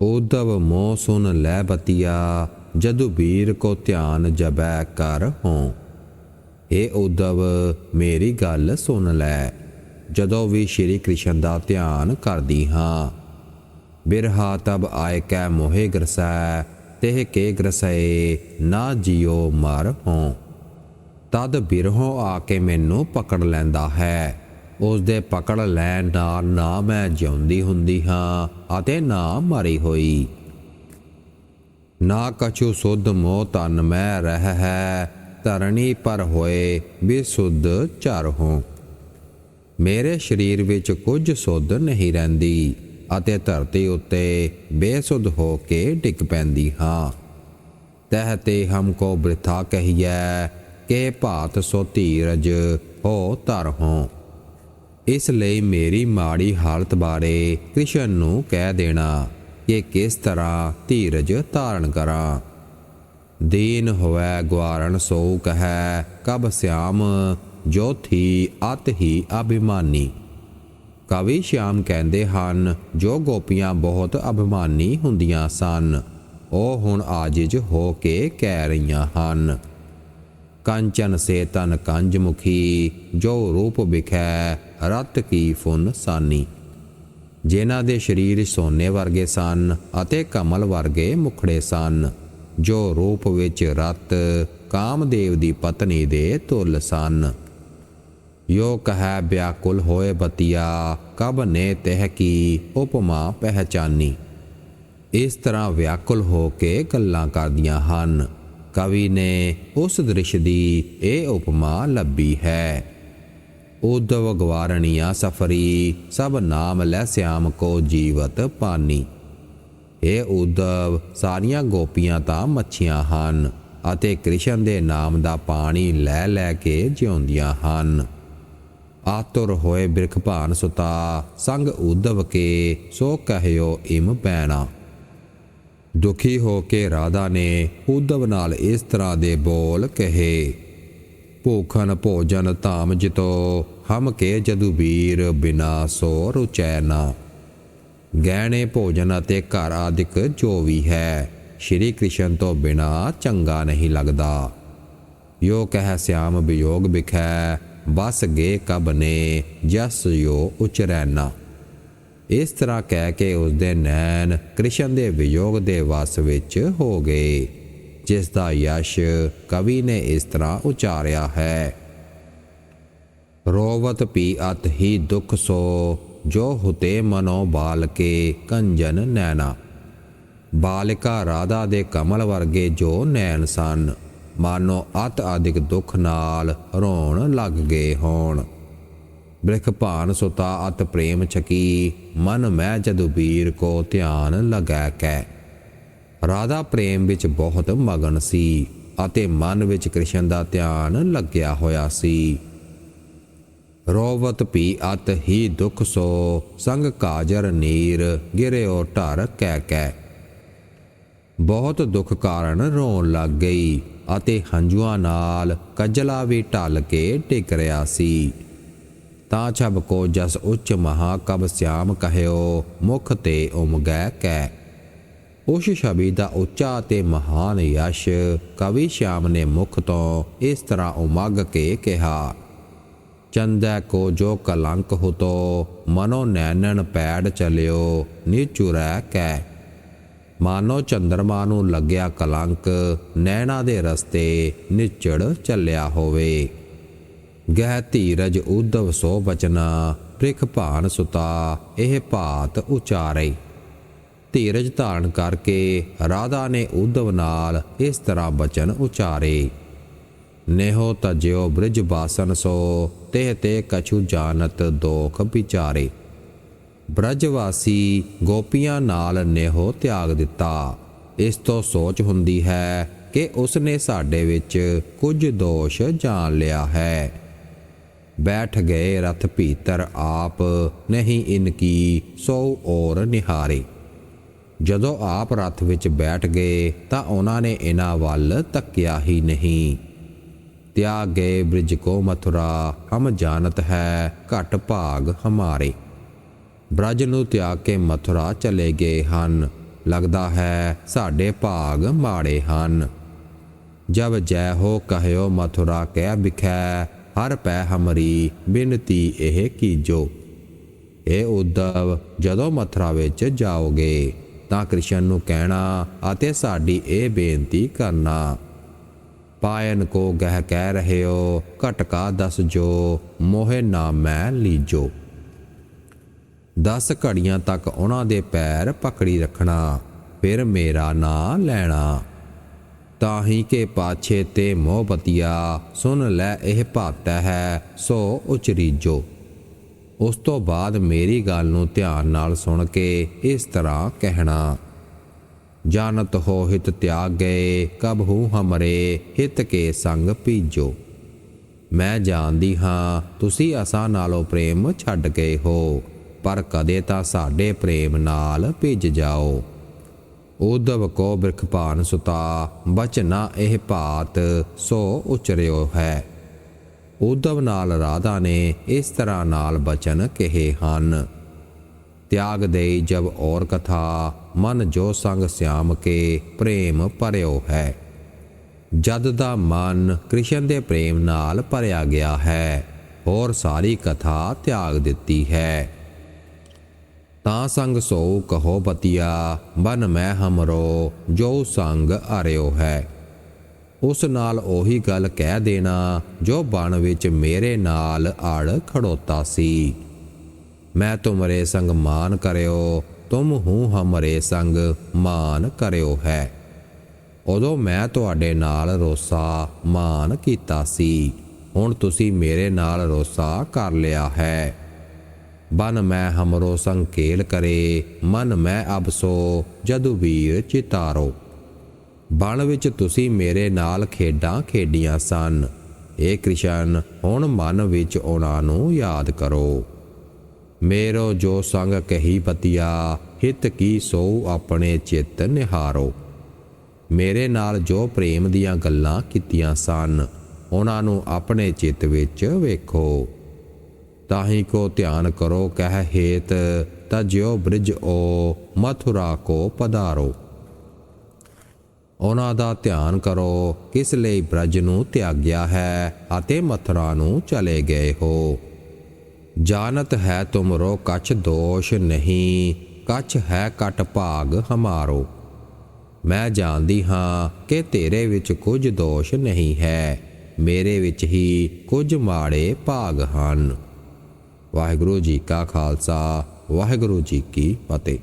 ਉਦਵ ਮੋਹ ਸੁਨ ਲੈ ਬਤੀਆ, ਜਦੁ ਵੀਰ ਕੋ ਧਿਆਨ ਜਬੈ ਕਰ ਹੋਂ ਇਹ ਉਦਵ ਮੇਰੀ ਗੱਲ ਸੁਣ ਲੈ, ਜਦੋਂ ਵੀ ਸ਼੍ਰੀ ਕ੍ਰਿਸ਼ਨ ਦਾ ਧਿਆਨ ਕਰਦੀ ਹਾਂ। ਬਿਰਹਾ ਤਬ ਆਏ ਕੈ ਮੋਹਿ ਗਰਸੈ ਤਿਹ ਕੇ ਗਰਸੈ, ਨਾ ਜਿਉ ਮਰ ਹੋਂ ਤਦ ਬਿਰਹੋਂ ਆ ਕੇ ਮੈਨੂੰ ਪਕੜ ਲੈਂਦਾ ਹੈ। ਉਸ ਦੇ ਪਕੜ ਲੈਣ ਨਾਲ ਨਾ ਮੈਂ ਜਿਉਂਦੀ ਹੁੰਦੀ ਹਾਂ ਅਤੇ ਨਾ ਮਰੀ ਹੋਈ। ਨਾ ਕਛੂ ਸੁਧ ਮੋਹ ਤਨ ਮੈਂ ਰਹਿ ਹੈ, ਧਰਣੀ ਪਰ ਹੋਏ ਵੀ ਬਿਸੁੱਧ ਚਰ ਹੋ। ਮੇਰੇ ਸਰੀਰ ਵਿੱਚ ਕੁਝ ਸੁੱਧ ਨਹੀਂ ਰਹਿੰਦੀ ਅਤੇ ਧਰਤੀ ਉੱਤੇ ਬੇਸੁੱਧ ਹੋ ਕੇ ਡਿੱਗ ਪੈਂਦੀ ਹਾਂ। ਤਹ ਤੇ ਹਮਕੋ ਬ੍ਰਿਥਾ ਕਹੀਐ, ਕਿ ਭਾਤ ਸੋ ਧੀਰਜ ਹੋ ਧਰ ਹੋ। ਇਸ ਲਈ ਮੇਰੀ ਮਾੜੀ ਹਾਲਤ ਬਾਰੇ ਕ੍ਰਿਸ਼ਨ ਨੂੰ ਕਹਿ ਦੇਣਾ ਕਿ ਕਿਸ ਤਰ੍ਹਾਂ ਧੀਰਜ ਧਾਰਨ ਕਰਾਂ। ਦੀਨ ਹੋਵੇ ਗਵਾਰਣ ਸੋ ਕਹੈ, ਕਬ ਸਿਆਮ ਜੋ ਅਤ ਹੀ ਅਭਿਮਾਨੀ। ਕਵੀ ਸ਼ਿਆਮ ਕਹਿੰਦੇ ਹਨ, ਜੋ ਗੋਪੀਆਂ ਬਹੁਤ ਅਭਿਮਾਨੀ ਹੁੰਦੀਆਂ ਸਨ, ਉਹ ਹੁਣ ਆਜਿਜ ਹੋ ਕੇ ਕਹਿ ਰਹੀਆਂ ਹਨ। ਕੰਚਨ ਸੇ ਤਨ ਕੰਜ ਮੁਖੀ ਜੋ ਰੂਪ ਵਿਖੈ ਰਤ ਕੀ ਫੁਨ ਸਾਨੀ। ਜਿਨ੍ਹਾਂ ਦੇ ਸਰੀਰ ਸੋਨੇ ਵਰਗੇ ਸਨ ਅਤੇ ਕਮਲ ਵਰਗੇ ਮੁਖੜੇ ਸਨ, ਜੋ ਰੂਪ ਵਿੱਚ ਰਤ ਕਾਮਦੇਵ ਦੀ ਪਤਨੀ ਦੇ ਤੁਲ ਸਨ। ਯੋ ਕਹੈ ਬਿਆਕੁਲ ਹੋਏ ਬਤੀਆ, ਕਬ ਨੇ ਤਹਿ ਕੀ ਉਪਮਾ ਪਹਿਚਾਨੀ। ਇਸ ਤਰ੍ਹਾਂ ਵਿਆਕੁਲ ਹੋ ਕੇ ਗੱਲਾਂ ਕਰਦੀਆਂ ਹਨ। ਕਵੀ ਨੇ ਉਸ ਦ੍ਰਿਸ਼ ਦੀ ਇਹ ਉਪਮਾ ਲੱਭੀ ਹੈ। ਉਦਵ ਗਵਾਰਣੀਆਂ ਸਫਰੀ, ਸਭ ਨਾਮ ਲੈ ਸਿਆਮ ਕੋ ਜੀਵਤ ਪਾਨੀ। ਇਹ ਉਦਵ ਸਾਰੀਆਂ ਗੋਪੀਆਂ ਤਾਂ ਮੱਛੀਆਂ ਹਨ, ਅਤੇ ਕ੍ਰਿਸ਼ਨ ਦੇ ਨਾਮ ਦਾ ਪਾਣੀ ਲੈ ਲੈ ਕੇ ਜਿਉਂਦੀਆਂ ਹਨ। ਆਤੁਰ ਹੋਏ ਬਿਰਖ ਭਾਨ ਸੁਤਾ, ਸੰਗ ਉਦਵ ਕੇ ਸੋ ਕਹਿਓ ਇਮ ਪੈਣਾ। ਦੁਖੀ ਹੋ ਕੇ ਰਾਧਾ ਨੇ ਉਦਵ ਨਾਲ ਇਸ ਤਰ੍ਹਾਂ ਦੇ ਬੋਲ ਕਹੇ। ਭੂਖਨ ਭੋਜਨ ਧਾਮ ਜਿਤੋ, ਹਮ ਕੇ ਜਦੂ ਵੀਰ ਬਿਨਾ ਸੋ ਰੁਚੈਨਾ ਗਹਿਣੇ ਭੋਜਨ ਅਤੇ ਘਰ ਆਦਿਕ ਜੋ ਵੀ ਹੈ, ਸ਼੍ਰੀ ਕ੍ਰਿਸ਼ਨ ਤੋਂ ਬਿਨਾ ਚੰਗਾ ਨਹੀਂ ਲੱਗਦਾ। ਯੋ ਕਹਿ ਸਿਆਮ ਵਿਯੋਗ ਵਿਖੈ ਬਸ ਗੇ ਕਬ ਨੇ ਜਸ ਯੋ ਉਚਰੈਨਾ। ਇਸ ਤਰ੍ਹਾਂ ਕਹਿ ਕੇ ਉਸ ਦੇ ਨੈਣ ਕ੍ਰਿਸ਼ਨ ਦੇ ਵਿਯੋਗ ਦੇ ਵਸ ਵਿੱਚ ਹੋ ਗਏ। ਜਿਸ ਦਾ ਯਸ਼ ਕਵੀ ਨੇ ਇਸ ਤਰ੍ਹਾਂ ਉਚਾਰਿਆ ਹੈ। ਰੋਵਤ ਪੀ ਅਤ ਹੀ ਦੁਖ ਸੋ, ਜੋ ਹੁਤੇ ਮਨੋ ਬਾਲ ਕੇ ਕੰਜਨ ਨੈਣਾ। ਬਾਲਿਕਾ ਰਾਧਾ ਦੇ ਕਮਲ ਵਰਗੇ ਜੋ ਨੈਣ ਸਨ, ਮਾਨੋ ਅਤ ਆਦਿਕ ਦੁੱਖ ਨਾਲ ਰੋਣ ਲੱਗ ਗਏ ਹੋਣ। ਬ੍ਰਿਖ ਭਾਨ ਸੁਤਾ ਅਤ ਪ੍ਰੇਮ ਛਕੀ, ਮਨ ਮੈਂ ਜਦੁਬੀਰ ਕੋ ਧਿਆਨ ਲਗੈ ਕੈ। ਰਾਧਾ ਪ੍ਰੇਮ ਵਿੱਚ ਬਹੁਤ ਮਗਨ ਸੀ ਅਤੇ ਮਨ ਵਿੱਚ ਕ੍ਰਿਸ਼ਨ ਦਾ ਧਿਆਨ ਲੱਗਿਆ ਹੋਇਆ ਸੀ। ਰੋਵਤ ਪੀ ਅਤ ਹੀ ਦੁਖ ਸੋ ਸੰਗ ਕਾਜਰ ਨੀਰ ਗਿਰਿਓ ਢਰ ਕਹਿ ਕਹਿ ਬਹੁਤ ਦੁੱਖ ਕਾਰਨ ਰੋਣ ਲੱਗ ਗਈ ਅਤੇ ਹੰਝੂਆਂ ਨਾਲ ਕਜਲਾ ਵੀ ਢਲ ਕੇ ਟਿਕ ਰਿਆ ਸੀ। ਤਾਂ ਛਬ ਕੋ ਜਸ ਉੱਚ ਮਹਾ ਕਬ ਸਿਆਮ ਕਹਿਓ ਮੁਖ ਤੇ ਉਮਗੈ ਕੈ। ਉਸ ਛਵੀ ਦਾ ਉੱਚਾ ਤੇ ਮਹਾਨ ਯਸ਼ ਕਵੀ ਸ਼ਿਆਮ ਨੇ ਮੁਖ ਤੋਂ ਇਸ ਤਰ੍ਹਾਂ ਉਮਗ ਕੇ ਕਿਹਾ, ਚੰਦੈ ਕੋ ਜੋ ਕਲੰਕ ਹੁਤੋ, ਮਨੋ ਨੈਣਨ ਪੈੜ ਚਲਿਓ ਨਿਚੁਰੈ ਕੈ। ਮਾਨੋ ਚੰਦਰਮਾ ਨੂੰ ਲੱਗਿਆ ਕਲੰਕ, ਨੈਣਾ ਦੇ ਰਸਤੇ ਨਿਚੜ ਚੱਲਿਆ ਹੋਵੇ। ਗਹਿ ਧੀਰਜ ਉਦਵ ਸੋ ਬਚਨਾ ਪ੍ਰਿਖ ਭਾਨ ਸੁਤਾ, ਇਹ ਭਾਤ ਉਚਾਰੇ। ਧੀਰਜ ਧਾਰਨ ਕਰਕੇ ਰਾਧਾ ਨੇ ਉਦਵ ਨਾਲ ਇਸ ਤਰ੍ਹਾਂ ਬਚਨ ਉਚਾਰੇ। ਨੇਹੋ ਤਜਿਓ ਬ੍ਰਿਜ ਬਾਸਨ ਸੋ, ਤੇ ਤੇ ਕਛੂ ਜਾਣਤ ਦੋਖ ਵਿਚਾਰੇ। ਬ੍ਰਜਵਾਸੀ ਗੋਪੀਆਂ ਨਾਲ ਨੇਹੋ ਤਿਆਗ ਦਿੱਤਾ। ਇਸ ਤੋਂ ਸੋਚ ਹੁੰਦੀ ਹੈ ਕਿ ਉਸ ਨੇ ਸਾਡੇ ਵਿੱਚ ਕੁਝ ਦੋਸ਼ ਜਾਣ ਲਿਆ ਹੈ। ਬੈਠ ਗਏ ਰਥ ਭੀਤਰ ਆਪ, ਨਹੀਂ ਇਨਕੀ ਸੋ ਔਰ ਨਿਹਾਰੇ। ਜਦੋਂ ਆਪ ਰਥ ਵਿੱਚ ਬੈਠ ਗਏ ਤਾਂ ਉਹਨਾਂ ਨੇ ਇਹਨਾਂ ਵੱਲ ਤੱਕਿਆ ਹੀ ਨਹੀਂ। ਤਿਆਗ ਗਏ ਬ੍ਰਿਜ ਕੋ ਮਥੁਰਾ, ਹਮ ਜਾਣਤ ਹੈ ਘਟ ਭਾਗ ਹਮਾਰੇ। ਬ੍ਰਜ ਨੂੰ ਤਿਆਗ ਕੇ ਮਥੁਰਾ ਚਲੇ ਗਏ ਹਨ। ਲੱਗਦਾ ਹੈ ਸਾਡੇ ਭਾਗ ਮਾੜੇ ਹਨ। ਜਬ ਜੈ ਹੋ ਕਹਿਓ ਮਥੁਰਾ ਕਹਿ ਬਿਖੈ ਹਰ ਪੈ ਹਮਰੀ ਬਿਨਤੀ ਇਹ ਕੀਜੋ। ਇਹ ਉद्धਵ ਜਦੋਂ ਮਥੁਰਾ ਵਿੱਚ ਜਾਓਗੇ ਤਾਂ ਕ੍ਰਿਸ਼ਨ ਨੂੰ ਕਹਿਣਾ ਅਤੇ ਸਾਡੀ ਇਹ ਬੇਨਤੀ ਕਰਨਾ। ਪਾਇਨ ਕੋ ਗਹਿ ਕਹਿ ਰਹੇ ਹੋ ਘਟਕਾ ਦਸ ਜੋ, ਮੋਹਿ ਨਾਮ ਮੈਂ ਲੀਜੋ। 10 ਘੜੀਆਂ ਤੱਕ ਉਹਨਾਂ ਦੇ ਪੈਰ ਪਕੜੀ ਰੱਖਣਾ, ਫਿਰ ਮੇਰਾ ਨਾਂ ਲੈਣਾ। ਤਾਹੀ ਕੇ ਪਾਛੇ ਤੇ ਮੋਹਬਤੀਆ ਸੁਣ ਲੈ ਇਹ ਭਾਤਾ ਹੈ ਸੋ ਉਚਰੀਜੋ। ਉਸ ਤੋਂ ਬਾਅਦ ਮੇਰੀ ਗੱਲ ਨੂੰ ਧਿਆਨ ਨਾਲ ਸੁਣ ਕੇ ਇਸ ਤਰ੍ਹਾਂ ਕਹਿਣਾ, ਜਾਣਤ ਹੋ ਹਿਤ ਤਿਆਗ ਗਏ, ਕਬ ਹੂ ਹਮਰੇ ਹਿਤ ਕੇ ਸੰਗ ਭੀਜੋ ਮੈਂ ਜਾਣਦੀ ਹਾਂ, ਤੁਸੀਂ ਅਸਾਂ ਨਾਲੋਂ ਪ੍ਰੇਮ ਛੱਡ ਗਏ ਹੋ, ਪਰ ਕਦੇ ਤਾਂ ਸਾਡੇ ਪ੍ਰੇਮ ਨਾਲ ਭਿੱਜ ਜਾਓ। ਉਦਵ ਕੋ ਬਿਰਖਪਾਨ ਸੁਤਾ ਬਚਨਾ ਇਹ ਭਾਤ ਸੋ ਉਚਰਿਓ ਹੈ। ਉਦਵ ਨਾਲ ਰਾਧਾ ਨੇ ਇਸ ਤਰ੍ਹਾਂ ਨਾਲ ਬਚਨ ਕਹੇ ਹਨ। ਤਿਆਗ ਦੇਈ ਜਬ ਔਰ ਕਥਾ, ਮਨ ਜੋ ਸੰਗ ਸਿਆਮ ਕੇ ਪ੍ਰੇਮ ਭਰਿਓ ਹੈ। ਜਦ ਦਾ ਮਨ ਕ੍ਰਿਸ਼ਨ ਦੇ ਪ੍ਰੇਮ ਨਾਲ ਭਰਿਆ ਗਿਆ ਹੈ, ਹੋਰ ਸਾਰੀ ਕਥਾ ਤਿਆਗ ਦਿੱਤੀ ਹੈ। ਤਾਂ ਸੰਗ ਸੋ ਕਹੋ ਬਤੀਆ ਬਨ ਮੈਂ ਹਮਰੋ, ਜੋ ਸੰਗ ਅਰਿਓ ਹੈ। ਉਸ ਨਾਲ ਉਹੀ ਗੱਲ ਕਹਿ ਦੇਣਾ, ਜੋ ਬਣ ਵਿੱਚ ਮੇਰੇ ਨਾਲ ਅੜ ਖੜੋਤਾ ਸੀ। ਮੈਂ ਤੁਮਰੇ ਸੰਗ ਮਾਨ ਕਰਿਓ, ਤੁਮ ਹੂੰ ਹਮਰੇ ਸੰਗ ਮਾਨ ਕਰਿਓ ਹੈ। ਉਦੋਂ ਮੈਂ ਤੁਹਾਡੇ ਨਾਲ ਰੋਸਾ ਮਾਨ ਕੀਤਾ ਸੀ। ਹੁਣ ਤੁਸੀਂ ਮੇਰੇ ਨਾਲ ਰੋਸਾ ਕਰ ਲਿਆ ਹੈ। ਬਨ ਮੈਂ ਹਮਰੋ ਸੰਗ ਖੇਲ ਕਰੇ, ਮਨ ਮੈਂ ਅਬਸੋ, ਜਦੁ ਵੀਰ ਚਿਤਾਰੋ। ਬਣ ਵਿੱਚ ਤੁਸੀਂ ਮੇਰੇ ਨਾਲ ਖੇਡਾਂ ਖੇਡੀਆਂ ਸਨ। ਏ ਕ੍ਰਿਸ਼ਨ, ਹੁਣ ਮਨ ਵਿੱਚ ਉਹਨਾਂ ਨੂੰ ਯਾਦ ਕਰੋ। ਮੇਰੋ ਜੋ ਸੰਗ ਕਹੀ ਪਤਿਆ, ਹਿਤ ਕੀ ਸੋ ਆਪਣੇ ਚਿੱਤ ਨਿਹਾਰੋ। ਮੇਰੇ ਨਾਲ ਜੋ ਪ੍ਰੇਮ ਦੀਆਂ ਗੱਲਾਂ ਕੀਤੀਆਂ ਸਨ, ਉਹਨਾਂ ਨੂੰ ਆਪਣੇ ਚਿੱਤ ਵਿੱਚ ਵੇਖੋ। ਤਾਹੀ ਕੋ ਧਿਆਨ ਕਰੋ, ਕਹਿ ਹੇਤ, ਤਜਿਓ ਬ੍ਰਿਜ ਓ, ਮਥੁਰਾ ਕੋ ਪਧਾਰੋ। ਉਹਨਾਂ ਦਾ ਧਿਆਨ ਕਰੋ ਕਿਸ ਲਈ ਬ੍ਰਜ ਨੂੰ ਤਿਆਗਿਆ ਹੈ ਅਤੇ ਮਥੁਰਾ ਨੂੰ ਚਲੇ ਗਏ ਹੋ। ਜਾਣਤ ਹੈ ਤੁਮਰੋ ਕਛ ਦੋਸ਼ ਨਹੀਂ, ਕਛ ਹੈ ਕਟ ਭਾਗ ਹਮਾਰੋ। ਮੈਂ ਜਾਣਦੀ ਹਾਂ ਕਿ ਤੇਰੇ ਵਿੱਚ ਕੁਝ ਦੋਸ਼ ਨਹੀਂ ਹੈ, ਮੇਰੇ ਵਿੱਚ ਹੀ ਕੁਝ ਮਾੜੇ ਭਾਗ ਹਨ। ਵਾਹਿਗੁਰੂ ਜੀ ਕਾ ਖਾਲਸਾ, ਵਾਹਿਗੁਰੂ ਜੀ ਕੀ ਫਤਿਹ।